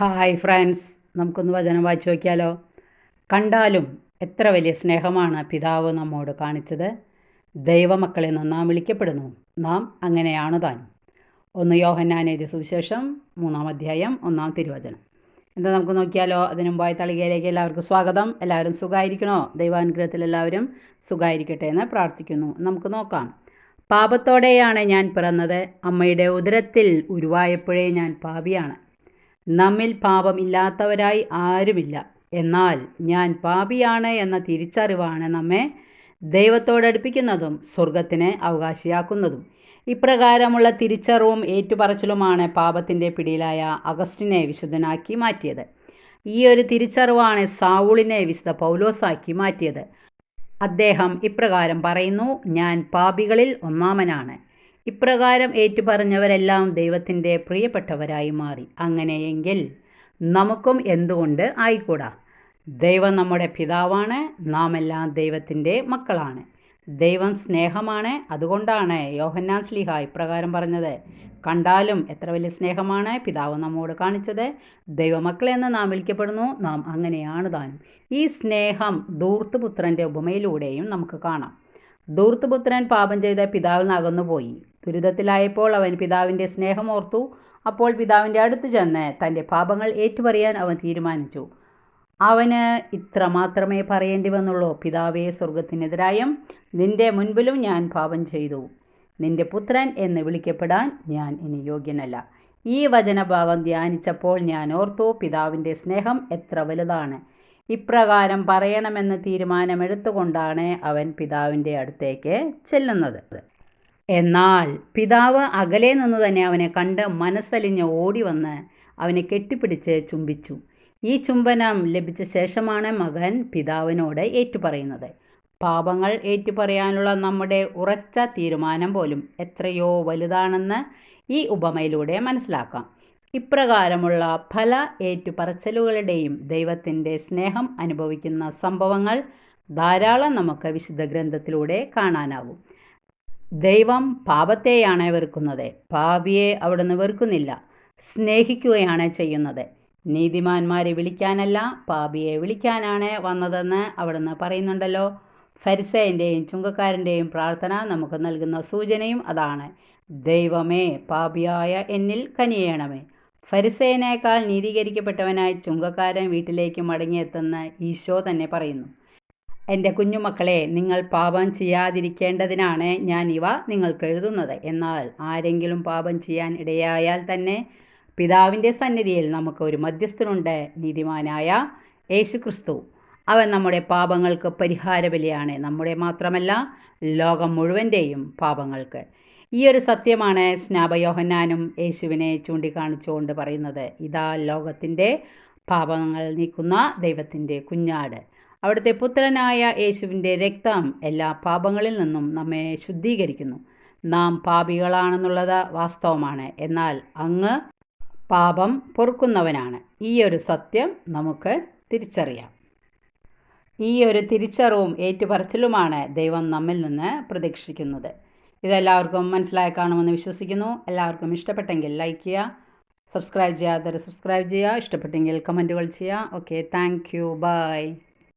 Hi friends നമുക്കൊന്ന് വചനം വായിച്ചു നോക്കിയാലോ? കണ്ടാലും എത്ര വലിയ സ്നേഹമാണ് പിതാവ് നമ്മോട് കാണിച്ചത്. ദൈവമക്കളെ നിന്ന് നാം വിളിക്കപ്പെടുന്നു. നാം അങ്ങനെയാണ് താൻ. ഒന്ന് യോഹന്നാൻ സുവിശേഷം മൂന്നാം അധ്യായം ഒന്നാം തിരുവചനം. എന്താ നമുക്ക് നോക്കിയാലോ? അതിനു മുമ്പായി തളികയിലേക്ക് എല്ലാവർക്കും സ്വാഗതം. എല്ലാവരും സുഖമായിരിക്കണോ ദൈവാനുഗ്രഹത്തിൽ എല്ലാവരും സുഖമായിരിക്കട്ടെ എന്ന് പ്രാർത്ഥിക്കുന്നു. നമുക്ക് നോക്കാം. പാപത്തോടെയാണ് ഞാൻ പിറന്നത്. അമ്മയുടെ ഉദരത്തിൽ ഉരുവായപ്പോഴേ ഞാൻ പാപിയാണ്. നമ്മിൽ പാപമില്ലാത്തവരായി ആരുമില്ല. എന്നാൽ ഞാൻ പാപിയാണ് എന്ന തിരിച്ചറിവാണ് നമ്മെ ദൈവത്തോടടുപ്പിക്കുന്നതും സ്വർഗത്തിനെ അവകാശിയാക്കുന്നതും. ഇപ്രകാരമുള്ള തിരിച്ചറിവും ഏറ്റുപറച്ചിലുമാണ് പാപത്തിന്റെ പിടിയിലായ അഗസ്റ്റിനെ വിശുദ്ധനാക്കി മാറ്റിയത്. ഈ ഒരു തിരിച്ചറിവാണ് സാവുളിനെ വിശുദ്ധ പൗലോസാക്കി മാറ്റിയത്. അദ്ദേഹം ഇപ്രകാരം പറയുന്നു ഞാൻ പാപികളിൽ ഒന്നാമനാണ്. ഇപ്രകാരം ഏറ്റുപറഞ്ഞവരെല്ലാം ദൈവത്തിന്റെ പ്രിയപ്പെട്ടവരായി മാറി. അങ്ങനെയെങ്കിൽ നമുക്കും എന്തുകൊണ്ട് ആയിക്കൂടാ? ദൈവം നമ്മുടെ പിതാവാണ് നാം എല്ലാം ദൈവത്തിന്റെ മക്കളാണ്. ദൈവം സ്നേഹമാണ് അതുകൊണ്ടാണ് യോഹന്നാൻ സ്ലിഹ ഇപ്രകാരം പറഞ്ഞത്. കണ്ടാലും എത്ര വലിയ സ്നേഹമാണ് പിതാവ് നമ്മോട് കാണിച്ചത്. ദൈവമക്കളെന്ന് നാം വിളിക്കപ്പെടുന്നു നാം അങ്ങനെയാണ് താനും ഈ സ്നേഹം ധൂർത്തുപുത്രന്റെ ഉപമയിലൂടെയും നമുക്ക് കാണാം. ധൂർത്തുപുത്രൻ പാപം ചെയ്ത പിതാവിൽ നിന്ന് അകന്നുപോയി. ദുരിതത്തിലായപ്പോൾ അവൻ പിതാവിന്റെ സ്നേഹം ഓർത്തു. അപ്പോൾ പിതാവിന്റെ അടുത്ത് ചെന്ന് തന്റെ പാപങ്ങൾ ഏറ്റുപറയാൻ അവൻ തീരുമാനിച്ചു. അവന് ഇത്ര മാത്രമേ പറയേണ്ടി വന്നുള്ളൂ പിതാവേ സ്വർഗത്തിനെതിരായും നിന്റെ മുൻപിലും ഞാൻ പാപം ചെയ്തു. നിന്റെ പുത്രൻ എന്ന് വിളിക്കപ്പെടാൻ ഞാൻ ഇനി യോഗ്യനല്ല. ഈ വചനഭാഗം ധ്യാനിച്ചപ്പോൾ ഞാൻ ഓർത്തു പിതാവിന്റെ സ്നേഹം എത്ര വലുതാണ്. ഇപ്രകാരം പറയണമെന്ന് തീരുമാനമെടുത്തുകൊണ്ടാണ് അവൻ പിതാവിന്റെ അടുത്തേക്ക് ചെല്ലുന്നത്. എന്നാൽ പിതാവ് അകലെ നിന്ന് തന്നെ അവനെ കണ്ട് മനസ്സലിഞ്ഞ് ഓടി വന്ന് അവനെ കെട്ടിപ്പിടിച്ച് ചുംബിച്ചു. ഈ ചുംബനം ലഭിച്ച ശേഷമാണ് മകൻ പിതാവിനോട് ഏറ്റുപറയുന്നത്. പാപങ്ങൾ ഏറ്റുപറയാനുള്ള നമ്മുടെ ഉറച്ച തീരുമാനം പോലും എത്രയോ വലുതാണെന്ന് ഈ ഉപമയിലൂടെ മനസ്സിലാക്കാം. ഇപ്രകാരമുള്ള പല ഏറ്റുപറച്ചലുകളുടെയും ദൈവത്തിന്റെ സ്നേഹം അനുഭവിക്കുന്ന സംഭവങ്ങൾ ധാരാളം നമുക്ക് വിശുദ്ധ ഗ്രന്ഥത്തിലൂടെ കാണാനാവും ദൈവം പാപത്തെയാണ് വെറുക്കുന്നത്. പാപിയെ അവിടുന്ന് വെറുക്കുന്നില്ല. സ്നേഹിക്കുകയാണ് ചെയ്യുന്നത്. നീതിമാന്മാരെ വിളിക്കാനല്ല പാപിയെ വിളിക്കാനാണ് വന്നതെന്ന് അവിടുന്ന് പറയുന്നുണ്ടല്ലോ. ഫരിസേന്റെയും ചുങ്കക്കാരന്റെയും പ്രാർത്ഥന നമുക്ക് നൽകുന്ന സൂചനയും അതാണ്. ദൈവമേ പാപിയായ എന്നിൽ കനിയേണമേ. ഫരിസേനേക്കാൾ നീതീകരിക്കപ്പെട്ടവനായി ചുങ്കക്കാരൻ വീട്ടിലേക്ക് മടങ്ങിയെത്തുന്ന ഈശോ തന്നെ പറയുന്നു. എന്റെ കുഞ്ഞുമക്കളെ നിങ്ങൾ പാപം ചെയ്യാതിരിക്കേണ്ടതിനാണ് ഞാൻ ഇവ നിങ്ങൾക്ക് എഴുതുന്നത്. എന്നാൽ ആരെങ്കിലും പാപം ചെയ്യാൻ ഇടയായാൽ തന്നെ പിതാവിന്റെ സന്നിധിയിൽ നമുക്ക് ഒരു മധ്യസ്ഥനുണ്ട് നീതിമാനായ യേശു ക്രിസ്തു അവൻ നമ്മുടെ പാപങ്ങൾക്ക് പരിഹാരബലിയാണ്. നമ്മുടെ മാത്രമല്ല ലോകം മുഴുവന്റെയും പാപങ്ങൾക്ക്. ഈ ഒരു സത്യമാണ് സ്നാപയോഹന്നാനും യേശുവിനെ ചൂണ്ടിക്കാണിച്ചുകൊണ്ട് പറയുന്നത്. ഇതാ ലോകത്തിന്റെ പാപങ്ങൾ നീക്കുന്ന ദൈവത്തിന്റെ കുഞ്ഞാട്. അവിടുത്തെ പുത്രനായ യേശുവിന്റെ രക്തം എല്ലാ പാപങ്ങളിൽ നിന്നും നമ്മെ ശുദ്ധീകരിക്കുന്നു. നാം പാപികളാണെന്നുള്ളത് വാസ്തവമാണ്. എന്നാൽ അങ്ങ് പാപം പൊറുക്കുന്നവനാണ്. ഈ ഒരു സത്യം നമുക്ക് തിരിച്ചറിയാം. ഈ ഒരു തിരിച്ചറിവും ഏറ്റുപറച്ചിലുമാണ് ദൈവം നമ്മിൽ നിന്ന് പ്രതീക്ഷിക്കുന്നത്. ഇതെല്ലാവർക്കും മനസ്സിലായി കാണുമെന്ന് വിശ്വസിക്കുന്നു. എല്ലാവർക്കും ഇഷ്ടപ്പെട്ടെങ്കിൽ ലൈക്ക് ചെയ്യുക സബ്സ്ക്രൈബ് ചെയ്യാത്തവർ സബ്സ്ക്രൈബ് ചെയ്യുക ഇഷ്ടപ്പെട്ടെങ്കിൽ കമന്റുകൾ ചെയ്യുക. Okay thank you. ബൈ.